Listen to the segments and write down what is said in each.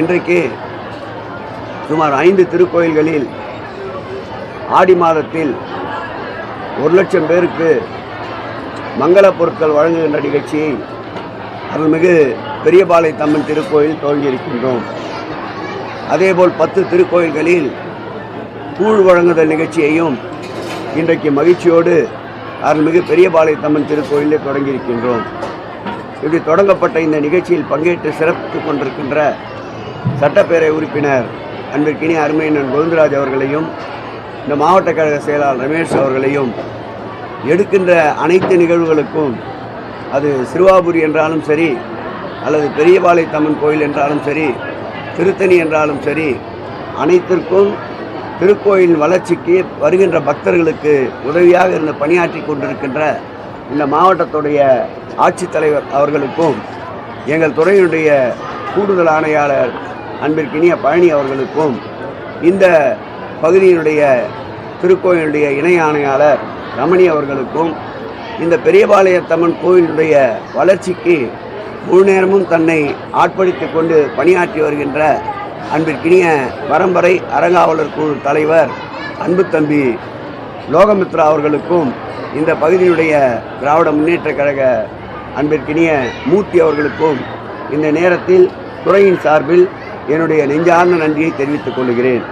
இன்றைக்கு சுமார் ஐந்து திருக்கோயில்களில் ஆடி மாதத்தில் ஒரு லட்சம் பேருக்கு மங்கள பொருட்கள் வழங்குகின்ற நிகழ்ச்சியை அருள்மிகு பெரியபாளை தம்மன் திருக்கோயில் துவங்கியிருக்கின்றோம் அதேபோல் பத்து திருக்கோயில்களில் கூழ் வழங்குதல் நிகழ்ச்சியையும் இன்றைக்கு மகிழ்ச்சியோடு அருள்மிகு பெரியபாளை தம்மன் திருக்கோயிலே தொடங்கியிருக்கின்றோம். இப்படி தொடங்கப்பட்ட இந்த நிகழ்ச்சியில் பங்கேற்று சிறப்பித்துக் கொண்டிருக்கின்ற சட்டப்பேரவை உறுப்பினர் அன்பிற்கினி அருமையினன் கோவிந்தராஜ் அவர்களையும் இந்த மாவட்ட கழக செயலாளர் ரமேஷ் அவர்களையும் எடுக்கின்ற அனைத்து நிகழ்வுகளுக்கும் அது சிறுவாபுரி என்றாலும் சரி அல்லது பெரியபாளையத்தம்மன் கோயில் என்றாலும் சரி திருத்தணி என்றாலும் சரி அனைத்திற்கும் திருக்கோயில் வளர்ச்சிக்கு வருகின்ற பக்தர்களுக்கு உதவியாக இருந்து பணியாற்றி கொண்டிருக்கின்ற இந்த மாவட்டத்துடைய ஆட்சித்தலைவர் அவர்களுக்கும் எங்கள் துறையினுடைய கூடுதல் ஆணையாளர் அன்பிற்கினிய பழனி அவர்களுக்கும் இந்த பகுதியினுடைய திருக்கோயிலுடைய இணை ஆணையாளர் ரமணி அவர்களுக்கும் இந்த பெரியபாளையத்தம்மன் கோயிலுடைய வளர்ச்சிக்கு முழு நேரமும் தன்னை ஆட்படுத்திக் கொண்டு பணியாற்றி வருகின்ற அன்பிற்கினிய பரம்பரை அறங்காவலர் குழு தலைவர் அன்பு தம்பி லோகமித்ரா அவர்களுக்கும் இந்த பகுதியினுடைய திராவிட முன்னேற்ற கழக அன்பிற்கினிய மூர்த்தி அவர்களுக்கும் இந்த நேரத்தில் துறையின் சார்பில் என்னுடைய நெஞ்சார்ந்த நன்றியை தெரிவித்துக் கொள்கிறேன்.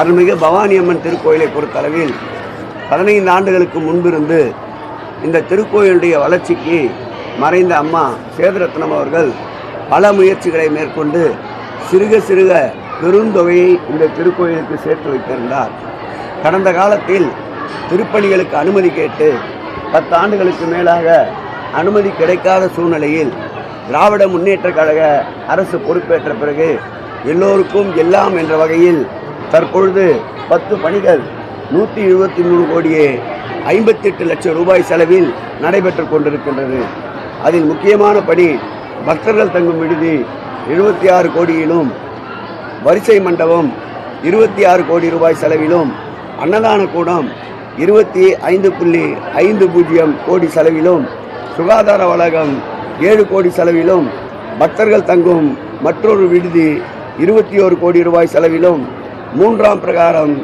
அருள்மிகு பவானி அம்மன் திருக்கோயிலை பொறுத்தளவில் பதினைந்து ஆண்டுகளுக்கு முன்பிருந்து இந்த திருக்கோயிலுடைய வளர்ச்சிக்கு மறைந்த அம்மா சேதுரத்னம் அவர்கள் பல முயற்சிகளை மேற்கொண்டு சிறுக சிறுக பெருந்தொகையை இந்த திருக்கோயிலுக்கு சேர்த்து வைத்திருந்தார். கடந்த காலத்தில் திருப்பணிகளுக்கு அனுமதி கேட்டு பத்து ஆண்டுகளுக்கு மேலாக அனுமதி கிடைக்காத சூழ்நிலையில் திராவிட முன்னேற்ற கழக அரசு பொறுப்பேற்ற பிறகு எல்லோருக்கும் எல்லாம் என்ற வகையில் தற்பொழுது பத்து பணிகள் நூற்றி இருபத்தி மூணு கோடியே ஐம்பத்தெட்டு லட்சம் ரூபாய் செலவில் நடைபெற்று கொண்டிருக்கின்றது. அதில் முக்கியமான பணி பக்தர்கள் தங்கும் விடுதி எழுபத்தி ஆறு கோடியிலும் வரிசை மண்டபம் இருபத்தி ஆறு கோடி ரூபாய் செலவிலும் அன்னதான கூடம் இருபத்தி ஐந்து புள்ளி ஐந்து பூஜ்ஜியம் கோடி செலவிலும் சுகாதார வளாகம் ஏழு கோடி செலவிலும் பக்தர்கள் தங்கும் மற்றொரு விடுதி இருபத்தி ஓரு கோடி ரூபாய் செலவிலும் மூன்றாம் பிரகாரம்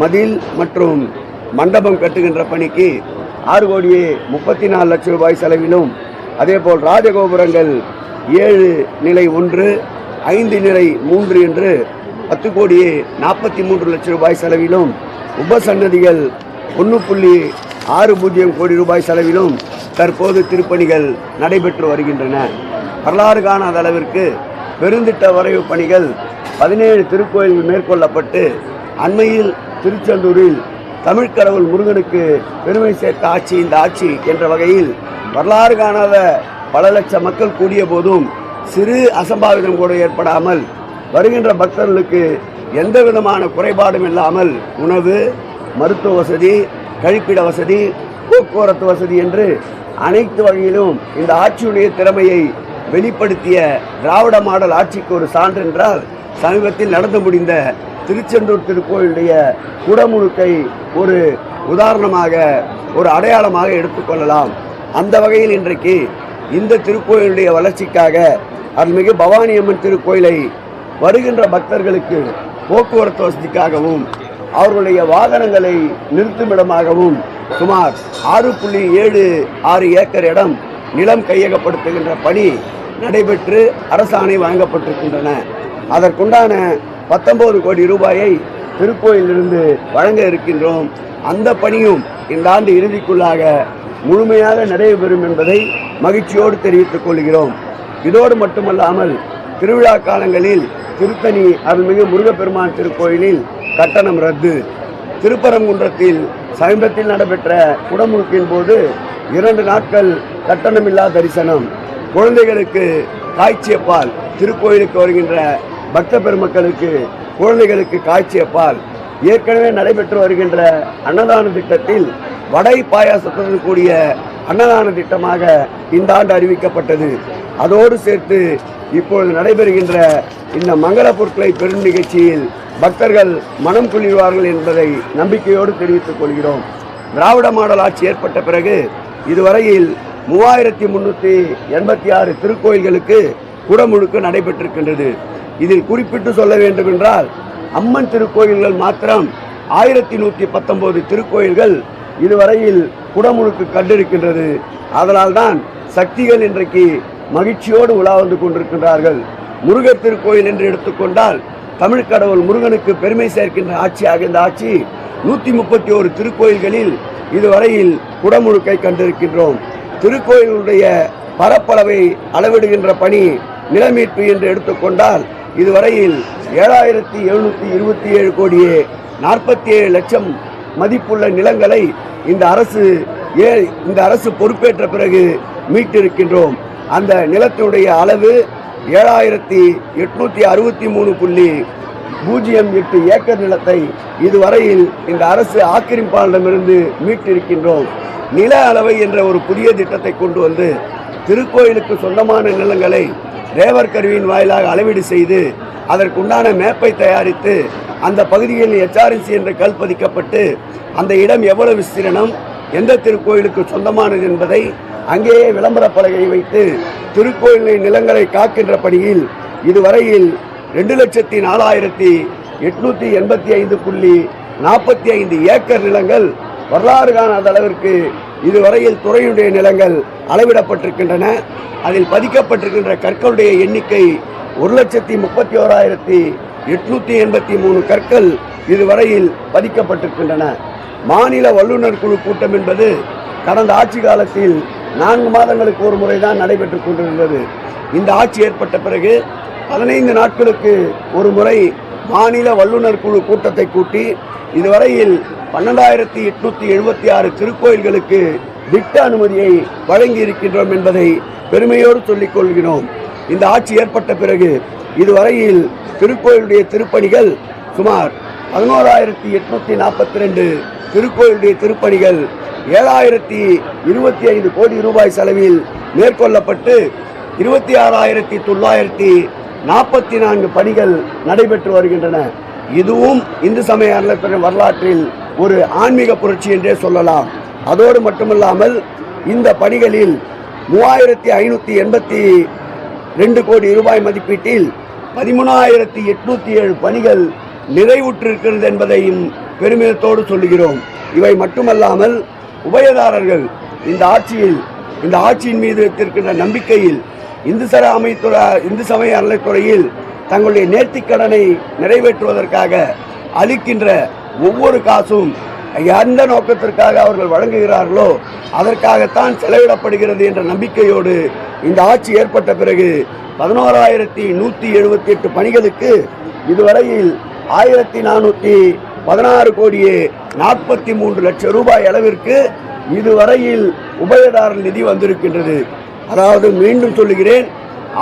மதில் மற்றும் மண்டபம் கட்டுகின்ற பணிக்கு ஆறு கோடியே முப்பத்தி நாலு லட்சம் ரூபாய் செலவிலும். அதேபோல் ராஜகோபுரங்கள் ஏழு நிலை ஒன்று ஐந்து நிலை மூன்று என்று பத்து கோடியே நாற்பத்தி மூன்று லட்சம் ரூபாய் செலவிலும். உபசன்னதிகள் ஒன்று புள்ளி ஆறு பூஜ்ஜியம் கோடி ரூபாய் செலவிலும். தற்போது திருப்பணிகள் நடைபெற்று வருகின்றன. வரலாறு காணாத அளவிற்கு பெருந்திட்ட வரைவு பணிகள் பதினேழு திருக்கோயில்கள் மேற்கொள்ளப்பட்டு அண்மையில் திருச்செந்தூரில் தமிழ்கடவுள் முருகனுக்கு பெருமை சேர்த்த ஆட்சி இந்த ஆட்சி என்ற வகையில் வரலாறு காணாத பல லட்சம் மக்கள் கூடிய போதும் சிறு அசம்பாவிதம் கூட ஏற்படாமல் வருகின்ற பக்தர்களுக்கு எந்த விதமான குறைபாடும் இல்லாமல் உணவு மருத்துவ வசதி கழிப்பிட வசதி போக்குவரத்து வசதி என்று அனைத்து வகையிலும் இந்த ஆட்சியுடைய திறமையை வெளிப்படுத்திய திராவிட மாடல் ஆட்சிக்கு ஒரு சான்று என்றால் சமீபத்தில் நடந்து முடிந்த திருச்செந்தூர் திருக்கோயிலுடைய குடமுழுக்கை ஒரு உதாரணமாக ஒரு அடையாளமாக எடுத்துக்கொள்ளலாம் அந்த வகையில் இன்றைக்கு இந்த திருக்கோயிலுடைய வளர்ச்சிக்காக அருள்மிகு பவானி அம்மன் திருக்கோயிலை வருகின்ற பக்தர்களுக்கு போக்குவரத்து வசதிக்காகவும் அவர்களுடைய வாகனங்களை நிறுத்துமிடமாகவும் சுமார் ஆறு புள்ளி ஏழு ஆறு ஏக்கர் இடம் நிலம் கையகப்படுத்துகின்ற பணி நடைபெற்று அரசாணை வழங்கப்பட்டிருக்கின்றன. அதற்குண்டான பத்தொன்பது கோடி ரூபாயை திருக்கோயிலிருந்து வழங்க இருக்கின்றோம். அந்த பணியும் இந்த ஆண்டு இறுதிக்குள்ளாக முழுமையாக நடைபெறும் என்பதை மகிழ்ச்சியோடு தெரிவித்துக் கொள்கிறோம். இதோடு மட்டுமல்லாமல் திருவிழா காலங்களில் திருத்தணி அருள்மிகு முருகப்பெருமான் திருக்கோயிலில் கட்டணம் ரத்து. திருப்பரங்குன்றத்தில் சமீபத்தில் நடைபெற்ற குடமுழுக்கின் போது இரண்டு நாட்கள் கட்டணமில்லா தரிசனம். குழந்தைகளுக்கு காய்ச்சிய பால் திருக்கோயிலுக்கு வருகின்ற பக்த பெருமக்களுக்கு குழந்தைகளுக்கு காய்ச்சிய பால் ஏற்கனவே நடைபெற்று வருகின்ற அன்னதான திட்டத்தில் வடை பாயாசத்துடன் கூடிய அன்னதான திட்டமாக இந்த ஆண்டு அறிவிக்கப்பட்டது. அதோடு சேர்த்து இப்பொழுது நடைபெறுகின்ற இந்த மங்கள பொருட்களை பெரும் நிகழ்ச்சியில் பக்தர்கள் மனம் குளிர்வார்கள் என்பதை நம்பிக்கையோடு தெரிவித்துக் கொள்கிறோம். திராவிட மாடல் ஆட்சி ஏற்பட்ட பிறகு இதுவரையில் மூவாயிரத்தி முன்னூற்றி எண்பத்தி ஆறு திருக்கோயில்களுக்கு குடமுழுக்கு நடைபெற்றிருக்கின்றது. இதில் குறிப்பிட்டு சொல்ல வேண்டுமென்றால் அம்மன் திருக்கோயில்கள் மாத்திரம் ஆயிரத்தி நூற்றி பத்தொம்போது திருக்கோயில்கள் இதுவரையில் குடமுழுக்கு கண்டிருக்கின்றது. அதனால்தான் சக்திகள் இன்றைக்கு மகிழ்ச்சியோடு உலா வந்து கொண்டிருக்கின்றார்கள். முருகர் திருக்கோயில் என்று எடுத்துக்கொண்டால் தமிழ் கடவுள் முருகனுக்கு பெருமை சேர்க்கின்ற ஆட்சியாக இந்த ஆட்சி நூற்றி முப்பத்தி ஒரு திருக்கோயில்களில் இதுவரையில் குடமுழுக்கை கண்டிருக்கின்றோம். திருக்கோயிலுடைய பரப்பளவை அளவிடுகின்ற பணி நிலமீட்பு என்று எடுத்துக்கொண்டால் இதுவரையில் ஏழாயிரத்தி எழுநூற்றி இருபத்தி ஏழு கோடியே நாற்பத்தி ஏழு லட்சம் மதிப்புள்ள நிலங்களை இந்த அரசு ஏ இந்த அரசு பொறுப்பேற்ற பிறகு மீட்டிருக்கின்றோம். அந்த நிலத்தினுடைய அளவு ஏழாயிரத்தி எட்நூற்றி அறுபத்தி மூணு புள்ளி பூஜ்ஜியம் எட்டு ஏக்கர் நிலத்தை இதுவரையில் இந்த அரசு ஆக்கிரமிப்பாளரிடமிருந்து மீட்டிருக்கின்றோம். நில அளவை என்ற ஒரு புதிய திட்டத்தை கொண்டு வந்து திருக்கோயிலுக்கு சொந்தமான நிலங்களை ரேவர் கருவியின் வாயிலாக அளவீடு செய்து அதற்குண்டான மேப்பை தயாரித்து அந்த பகுதியில் எச்ஆர்என்சி என்ற கல் பதிக்கப்பட்டு அந்த இடம் எவ்வளவு விஸ்தீரணம் எந்த திருக்கோயிலுக்கு சொந்தமானது என்பதை அங்கேயே விளம்பர பலகை வைத்து திருக்கோயிலின் நிலங்களை காக்கின்ற பணியில் இதுவரையில் ரெண்டு லட்சத்தி நாலாயிரத்தி எட்நூத்தி எண்பத்தி ஐந்து புள்ளி நாற்பத்தி ஐந்து ஏக்கர் நிலங்கள் வரலாறு காணாத அளவிற்கு இதுவரையில் துறையுடைய நிலங்கள் அளவிடப்பட்டிருக்கின்றன. அதில் பதிக்கப்பட்டிருக்கின்ற கற்களுடைய எண்ணிக்கை ஒரு லட்சத்தி முப்பத்தி ஓராயிரத்தி எட்நூத்தி எண்பத்தி மூணு கற்கள் இதுவரையில் பதிக்கப்பட்டிருக்கின்றன. மாநில வல்லுநர் குழு கூட்டம் என்பது கடந்த ஆட்சி காலத்தில் நான்கு மாதங்களுக்கு ஒரு முறை தான் நடைபெற்றுக் கொண்டிருந்தது. இந்த ஆட்சி ஏற்பட்ட பிறகு பதினைந்து நாட்களுக்கு ஒரு முறை மாநில வல்லுநர் குழு கூட்டத்தை கூட்டி இதுவரையில் பன்னெண்டாயிரத்தி எட்நூத்தி எழுபத்தி ஆறு திருக்கோயில்களுக்கு திட்ட அனுமதியை வழங்கி இருக்கின்றோம் என்பதை பெருமையோடு சொல்லிக் கொள்கிறோம். இந்த ஆட்சி ஏற்பட்ட பிறகு இதுவரையில் திருக்கோயிலுடைய திருப்பணிகள் சுமார் பதினோராயிரத்தி எட்நூத்தி நாற்பத்தி ரெண்டு திருக்கோயிலுடைய திருப்பணிகள் ஏழாயிரத்தி இருபத்தி ஐந்து கோடி ரூபாய் செலவில் மேற்கொள்ளப்பட்டு இருபத்தி ஆறாயிரத்தி தொள்ளாயிரத்தி நாற்பத்தி நான்கு பணிகள் நடைபெற்று வருகின்றன. இதுவும் இந்து சமய அறநிலையத்துறை வரலாற்றில் ஒரு ஆன்மீக புரட்சி என்றே சொல்லலாம். அதோடு மட்டுமல்லாமல் இந்த பணிகளில் மூவாயிரத்தி ஐநூற்றி எண்பத்தி ரெண்டு கோடி ரூபாய் மதிப்பீட்டில் பதிமூணாயிரத்தி எட்நூற்றி ஏழு பணிகள் நிறைவுற்றிருக்கிறது என்பதையும் பெருமிதத்தோடு சொல்லுகிறோம். இவை மட்டுமல்லாமல் உபயதாரர்கள் இந்த ஆட்சியில் இந்த ஆட்சியின் மீது வைத்திருக்கின்ற நம்பிக்கையில் இந்து சர அமைத்துறை இந்து சமய அறநிலைத்துறையில் தங்களுடைய நேர்த்திக் கடனை நிறைவேற்றுவதற்காக அளிக்கின்ற ஒவ்வொரு காசும் எந்த நோக்கத்திற்காக அவர்கள் வழங்குகிறார்களோ அதற்காகத்தான் செலவிடப்படுகிறது என்ற நம்பிக்கையோடு இந்த ஆட்சி ஏற்பட்ட பிறகு பதினோராயிரத்தி நூற்றி எழுபத்தி எட்டு பணிகளுக்கு இதுவரையில் ஆயிரத்தி நானூற்றி பதினாறு கோடியே நாற்பத்தி மூன்று லட்சம் ரூபாய் அளவிற்கு இதுவரையில் உபயதாரர் நிதி வந்திருக்கின்றது. அதாவது மீண்டும் சொல்லுகிறேன்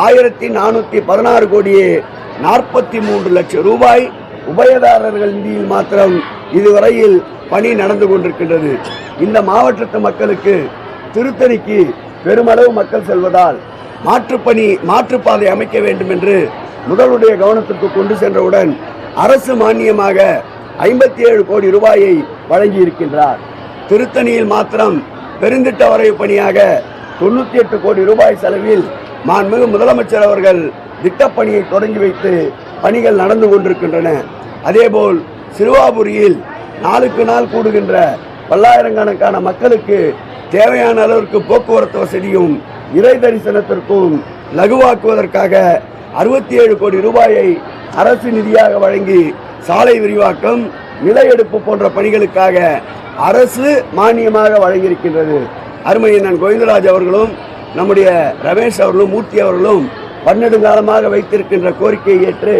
ஆயிரத்தி நானூற்றி பதினாறு கோடியே நாற்பத்தி மூன்று லட்சம் ரூபாய் உபயதாரர்கள் நிதியில் மாத்திரம் இதுவரையில் பணி நடந்து கொண்டிருக்கின்றது. இந்த மாவட்டத்து மக்களுக்கு திருத்தணிக்கு பெருமளவு மக்கள் செல்வதால் மாற்றுப்பணி மாற்றுப்பாதை அமைக்க வேண்டும் என்று முதல்வருடைய கவனத்திற்கு கொண்டு சென்றவுடன் அரசு மானியமாக ஐம்பத்தி ஏழு கோடி ரூபாயை வழங்கி இருக்கின்றார் திருத்தணியில் மாத்திரம் பெருந்திட்ட வரைவு பணியாக தொண்ணூற்றி எட்டு கோடி ரூபாய் செலவில் மாண்புமிகு முதலமைச்சர் அவர்கள் திட்டப்பணியை தொடங்கி வைத்து பணிகள் நடந்து கொண்டிருக்கின்றன. அதேபோல் சிறுவாபுரியில் நாளுக்கு நாள் கூடுகின்ற பல்லாயிரக்கணக்கான மக்களுக்கு தேவையான அளவிற்கு போக்குவரத்து வசதியும் இறை தரிசனத்திற்கும் லகுவாக்குவதற்காக அறுபத்தி ஏழு கோடி ரூபாயை அரசு நிதியாக வழங்கி சாலை விரிவாக்கம் நில எடுப்பு போன்ற பணிகளுக்காக அரசு மானியமாக வழங்கியிருக்கின்றது. அருமையண்ணன் கோவிந்தராஜ் அவர்களும் நம்முடைய ரமேஷ் அவர்களும் மூர்த்தி அவர்களும் பன்னெடுங்காலமாக வைத்திருக்கின்ற கோரிக்கையை ஏற்று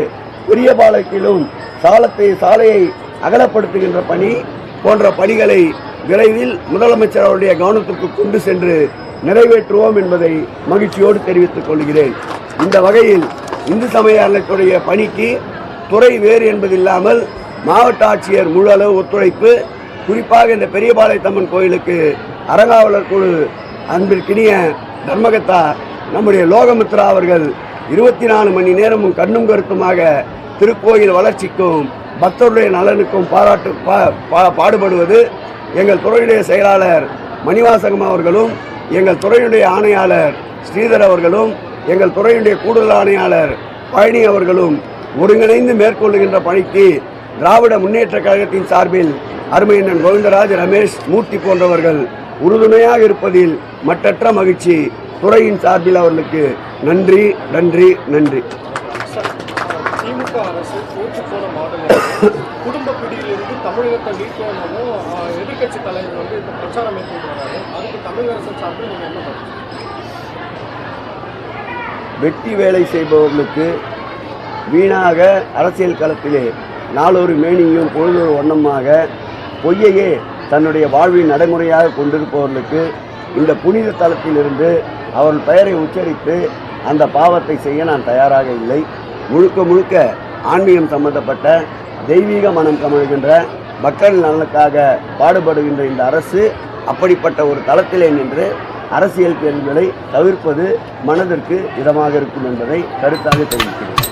பெரியபாளையத்திலும் சாலத்தை சாலையை அகலப்படுத்துகின்ற பணி போன்ற பணிகளை விரைவில் முதலமைச்சர் அவருடைய கவனத்திற்கு கொண்டு சென்று நிறைவேற்றுவோம் என்பதை மகிழ்ச்சியோடு தெரிவித்துக் கொள்கிறேன். இந்த வகையில் இந்து சமய அறநிலையத்துடைய பணிக்கு துறை வேறு என்பதில்லாமல் மாவட்ட ஆட்சியர் முழு அளவு ஒத்துழைப்பு குறிப்பாக இந்த பெரியபாளையத்தம்மன் கோயிலுக்கு அறங்காவலர் குழு அன்பிற்கினிய தர்மகத்தா நம்முடைய லோகமித்ரா அவர்கள் இருபத்தி நாலு மணி நேரமும் கண்ணும் கருத்துமாக திருக்கோயில் வளர்ச்சிக்கும் பக்தருடைய நலனுக்கும் பாராட்டு பா- பா- பாடுபடுவது எங்கள் துறையுடைய செயலாளர் மணிவாசகம் அவர்களும் எங்கள் துறையுடைய ஆணையாளர் ஸ்ரீதர் அவர்களும் எங்கள் துறையுடைய கூடுதல் ஆணையாளர் பழனி அவர்களும் ஒருங்கிணைந்து மேற்கொள்ளுகின்ற பணிக்கு திராவிட முன்னேற்ற கழகத்தின் சார்பில் அருமையண்ணன் கோவிந்தராஜ் ரமேஷ் மூர்த்தி போன்றவர்கள் உறுதுணையாக இருப்பதில் மட்டற்ற மகிழ்ச்சி. துறையின் சார்பில் அவர்களுக்கு நன்றி நன்றி நன்றி. சார், திமுக அரசு தோற்று போன மாடல் குடும்ப பிடியிலிருந்து தமிழகத்தை நீக்கணும் எதிர்க்கட்சி தலைவர் வந்து இப்போ பிரச்சாரம் மேற்கொண்டு வராரு அதுக்கு தமிழக அரசு சார்பில் நீங்கள் என்ன பண்ணுறீங்க வெட்டி வேலை செய்பவர்களுக்கு வீணாக அரசியல் களத்திலே நாளொரு மேனியும் பொழுதொரு வண்ணமாக பொய்யையே தன்னுடைய வாழ்வின் நடைமுறையாக கொண்டிருப்பவர்களுக்கு இந்த புனித தலத்திலிருந்து அவர்கள் பெயரை உச்சரித்து அந்த பாவத்தை செய்ய நான் தயாராக இல்லை. முழுக்க முழுக்க ஆன்மீகம் சம்பந்தப்பட்ட தெய்வீக மனம் கமழ்கின்ற மக்கள் நலனுக்காக பாடுபடுகின்ற இந்த அரசு அப்படிப்பட்ட ஒரு தளத்திலே நின்று அரசியல் கேள்விகளை தவிர்ப்பது மனதிற்கு இதமாக இருக்கும் என்பதை கருத்தாக தெரிவிக்கிறேன்.